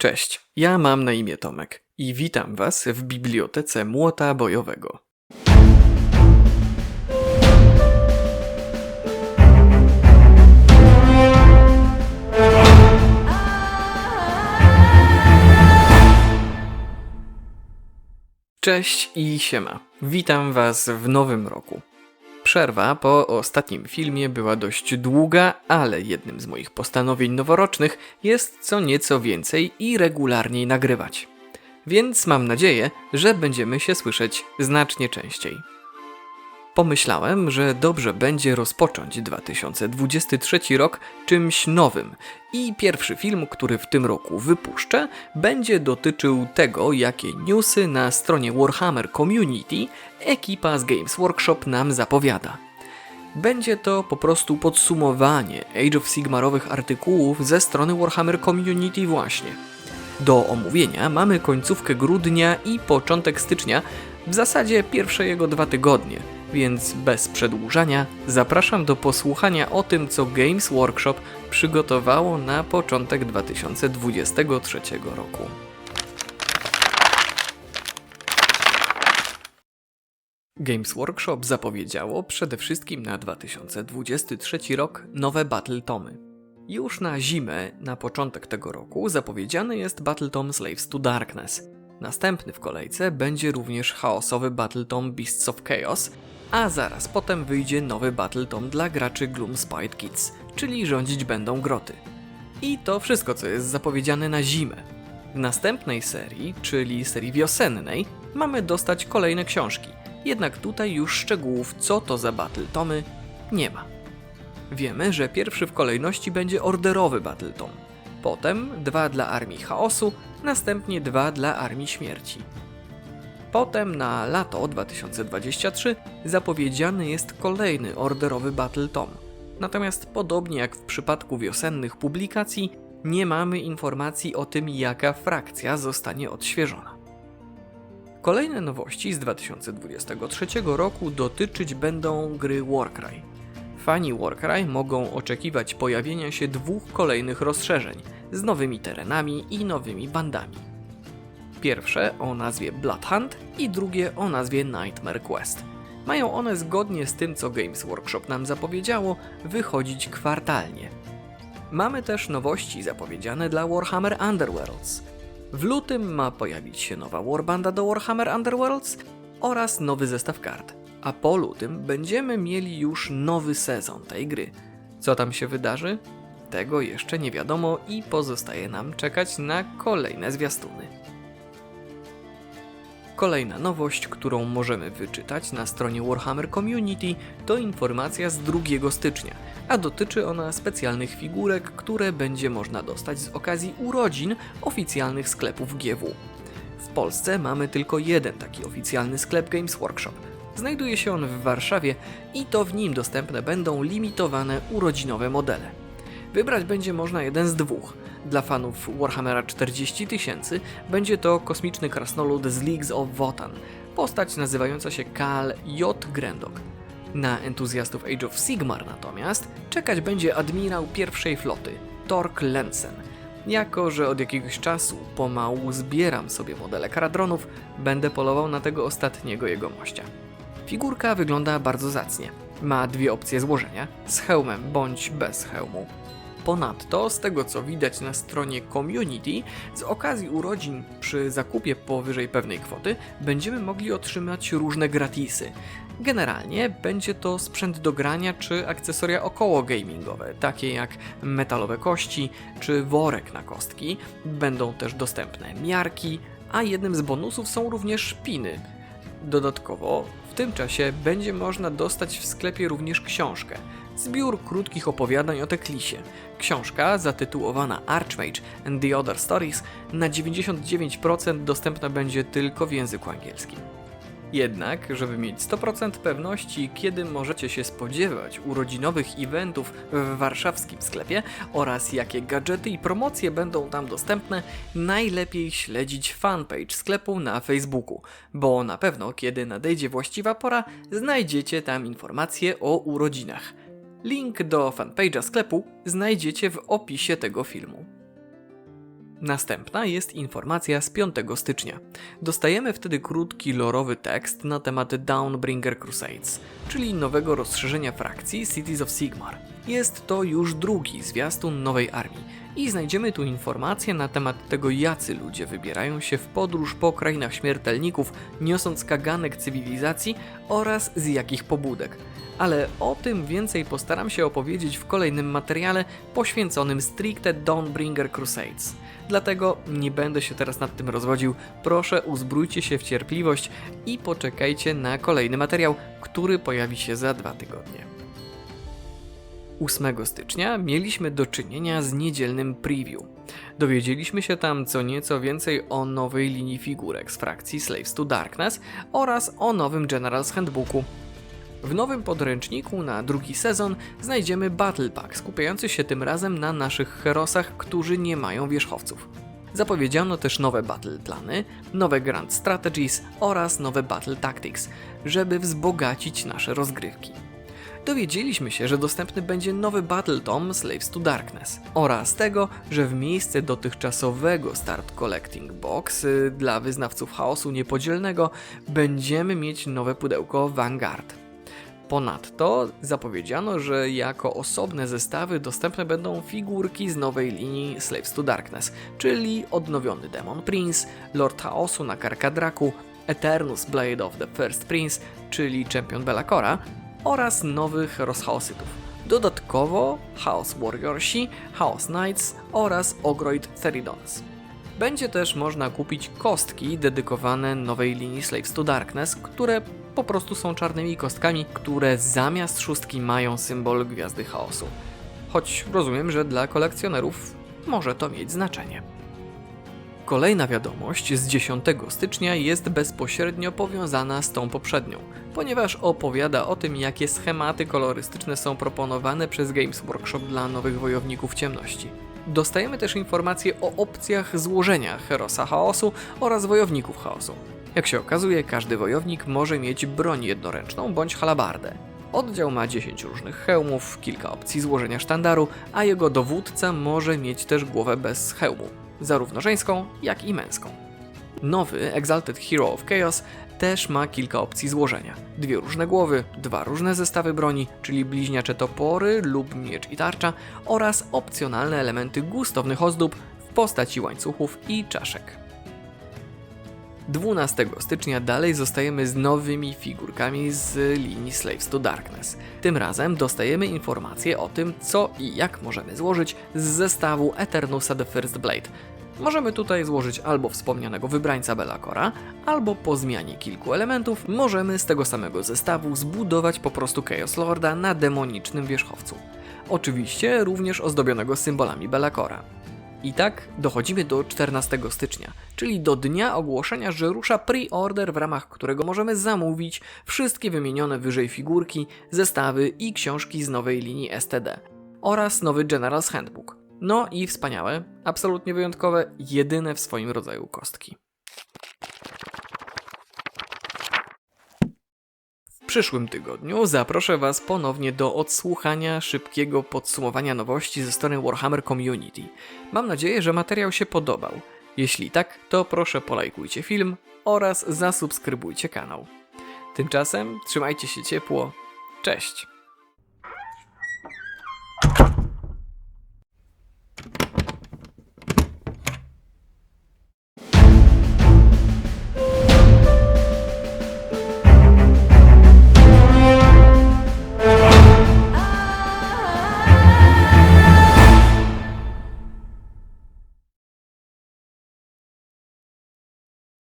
Cześć, ja mam na imię Tomek i witam Was w bibliotece Młota Bojowego. Cześć i siema. Witam Was w nowym roku. Przerwa po ostatnim filmie była dość długa, ale jednym z moich postanowień noworocznych jest co nieco więcej i regularniej nagrywać. Więc mam nadzieję, że będziemy się słyszeć znacznie częściej. Pomyślałem, że dobrze będzie rozpocząć 2023 rok czymś nowym i pierwszy film, który w tym roku wypuszczę, będzie dotyczył tego, jakie newsy na stronie Warhammer Community ekipa z Games Workshop nam zapowiada. Będzie to po prostu podsumowanie Age of Sigmarowych artykułów ze strony Warhammer Community właśnie. Do omówienia mamy końcówkę grudnia i początek stycznia, w zasadzie pierwsze jego dwa tygodnie, więc bez przedłużania zapraszam do posłuchania o tym, co Games Workshop przygotowało na początek 2023 roku. Games Workshop zapowiedziało przede wszystkim na 2023 rok nowe Battle Tomy. Już na zimę, na początek tego roku, zapowiedziany jest Battle Tom Slaves to Darkness. Następny w kolejce będzie również chaosowy Battle Tom Beasts of Chaos, a zaraz potem wyjdzie nowy Battle Tom dla graczy Gloomspite Kids, czyli rządzić będą groty. I to wszystko, co jest zapowiedziane na zimę. W następnej serii, czyli serii wiosennej, mamy dostać kolejne książki, jednak tutaj już szczegółów, co to za Battle Tomy, nie ma. Wiemy, że pierwszy w kolejności będzie orderowy Battle Tom, potem dwa dla Armii Chaosu, następnie dwa dla Armii Śmierci. Potem na lato 2023 zapowiedziany jest kolejny orderowy Battle Tom. Natomiast podobnie jak w przypadku wiosennych publikacji, nie mamy informacji o tym, jaka frakcja zostanie odświeżona. Kolejne nowości z 2023 roku dotyczyć będą gry Warcry. Fani Warcry mogą oczekiwać pojawienia się dwóch kolejnych rozszerzeń z nowymi terenami i nowymi bandami. Pierwsze o nazwie Blood i drugie o nazwie Nightmare Quest. Mają one zgodnie z tym, co Games Workshop nam zapowiedziało, wychodzić kwartalnie. Mamy też nowości zapowiedziane dla Warhammer Underworlds. W lutym ma pojawić się nowa Warbanda do Warhammer Underworlds oraz nowy zestaw kart. A po lutym będziemy mieli już nowy sezon tej gry. Co tam się wydarzy? Tego jeszcze nie wiadomo i pozostaje nam czekać na kolejne zwiastuny. Kolejna nowość, którą możemy wyczytać na stronie Warhammer Community, to informacja z 2 stycznia, a dotyczy ona specjalnych figurek, które będzie można dostać z okazji urodzin oficjalnych sklepów GW. W Polsce mamy tylko jeden taki oficjalny sklep Games Workshop. Znajduje się on w Warszawie i to w nim dostępne będą limitowane urodzinowe modele. Wybrać będzie można jeden z dwóch. Dla fanów Warhammera 40 tysięcy będzie to kosmiczny krasnolud z Leagues of Wotan, postać nazywająca się Kal J. Grendok. Na entuzjastów Age of Sigmar natomiast czekać będzie admirał pierwszej floty, Tork Lensen. Jako, że od jakiegoś czasu pomału zbieram sobie modele karadronów, będę polował na tego ostatniego jego mościa. Figurka wygląda bardzo zacnie. Ma dwie opcje złożenia, z hełmem bądź bez hełmu. Ponadto, z tego co widać na stronie community, z okazji urodzin przy zakupie powyżej pewnej kwoty będziemy mogli otrzymać różne gratisy. Generalnie będzie to sprzęt do grania czy akcesoria około gamingowe, takie jak metalowe kości czy worek na kostki. Będą też dostępne miarki, a jednym z bonusów są również szpiny. Dodatkowo w tym czasie będzie można dostać w sklepie również książkę. Zbiór krótkich opowiadań o Teklisie. Książka zatytułowana Archmage and the Other Stories na 99% dostępna będzie tylko w języku angielskim. Jednak, żeby mieć 100% pewności, kiedy możecie się spodziewać urodzinowych eventów w warszawskim sklepie oraz jakie gadżety i promocje będą tam dostępne, najlepiej śledzić fanpage sklepu na Facebooku, bo na pewno, kiedy nadejdzie właściwa pora, znajdziecie tam informacje o urodzinach. Link do fanpage'a sklepu znajdziecie w opisie tego filmu. Następna jest informacja z 5 stycznia. Dostajemy wtedy krótki lorowy tekst na temat Downbringer Crusades, czyli nowego rozszerzenia frakcji Cities of Sigmar. Jest to już drugi zwiastun nowej armii i znajdziemy tu informacje na temat tego, jacy ludzie wybierają się w podróż po krainach śmiertelników, niosąc kaganek cywilizacji oraz z jakich pobudek. Ale o tym więcej postaram się opowiedzieć w kolejnym materiale poświęconym stricte Dawnbringer Crusades. Dlatego nie będę się teraz nad tym rozwodził. Proszę uzbrójcie się w cierpliwość i poczekajcie na kolejny materiał, który pojawi się za dwa tygodnie. 8 stycznia mieliśmy do czynienia z niedzielnym preview. Dowiedzieliśmy się tam co nieco więcej o nowej linii figurek z frakcji Slaves to Darkness oraz o nowym General's Handbooku. W nowym podręczniku na drugi sezon znajdziemy Battle Pack skupiający się tym razem na naszych herosach, którzy nie mają wierzchowców. Zapowiedziano też nowe battle plany, nowe Grand Strategies oraz nowe Battle Tactics, żeby wzbogacić nasze rozgrywki dowiedzieliśmy się, że dostępny będzie nowy Battle Tom Slaves to Darkness oraz tego, że w miejsce dotychczasowego Start Collecting Box y, dla wyznawców chaosu niepodzielnego będziemy mieć nowe pudełko Vanguard. Ponadto zapowiedziano, że jako osobne zestawy dostępne będą figurki z nowej linii Slaves to Darkness, czyli odnowiony Demon Prince, Lord Chaosu na Karkadraku, Eternus Blade of the First Prince, czyli czempion Belacora, oraz nowych rozchaosytów. Dodatkowo Chaos Warriorsi, Chaos Knights oraz Ogroid Theridons. Będzie też można kupić kostki dedykowane nowej linii Slaves to Darkness, które po prostu są czarnymi kostkami, które zamiast szóstki mają symbol Gwiazdy Chaosu. Choć rozumiem, że dla kolekcjonerów może to mieć znaczenie. Kolejna wiadomość z 10 stycznia jest bezpośrednio powiązana z tą poprzednią, ponieważ opowiada o tym, jakie schematy kolorystyczne są proponowane przez Games Workshop dla nowych wojowników ciemności. Dostajemy też informacje o opcjach złożenia Herosa Chaosu oraz wojowników chaosu. Jak się okazuje, każdy wojownik może mieć broń jednoręczną bądź halabardę. Oddział ma 10 różnych hełmów, kilka opcji złożenia sztandaru, a jego dowódca może mieć też głowę bez hełmu zarówno żeńską, jak i męską. Nowy Exalted Hero of Chaos też ma kilka opcji złożenia. Dwie różne głowy, dwa różne zestawy broni, czyli bliźniacze topory lub miecz i tarcza oraz opcjonalne elementy gustownych ozdób w postaci łańcuchów i czaszek. 12 stycznia dalej zostajemy z nowymi figurkami z linii Slaves to Darkness. Tym razem dostajemy informacje o tym, co i jak możemy złożyć z zestawu Eternusa The First Blade. Możemy tutaj złożyć albo wspomnianego wybrańca Belacora, albo po zmianie kilku elementów możemy z tego samego zestawu zbudować po prostu Chaos Lorda na demonicznym wierzchowcu. Oczywiście również ozdobionego symbolami Belacora. I tak dochodzimy do 14 stycznia, czyli do dnia ogłoszenia, że rusza pre-order, w ramach którego możemy zamówić wszystkie wymienione wyżej figurki, zestawy i książki z nowej linii STD oraz nowy General's Handbook. No i wspaniałe, absolutnie wyjątkowe, jedyne w swoim rodzaju kostki. Przyszłym tygodniu zaproszę Was ponownie do odsłuchania szybkiego podsumowania nowości ze strony Warhammer Community. Mam nadzieję, że materiał się podobał. Jeśli tak, to proszę polajkujcie film oraz zasubskrybujcie kanał. Tymczasem trzymajcie się ciepło. Cześć!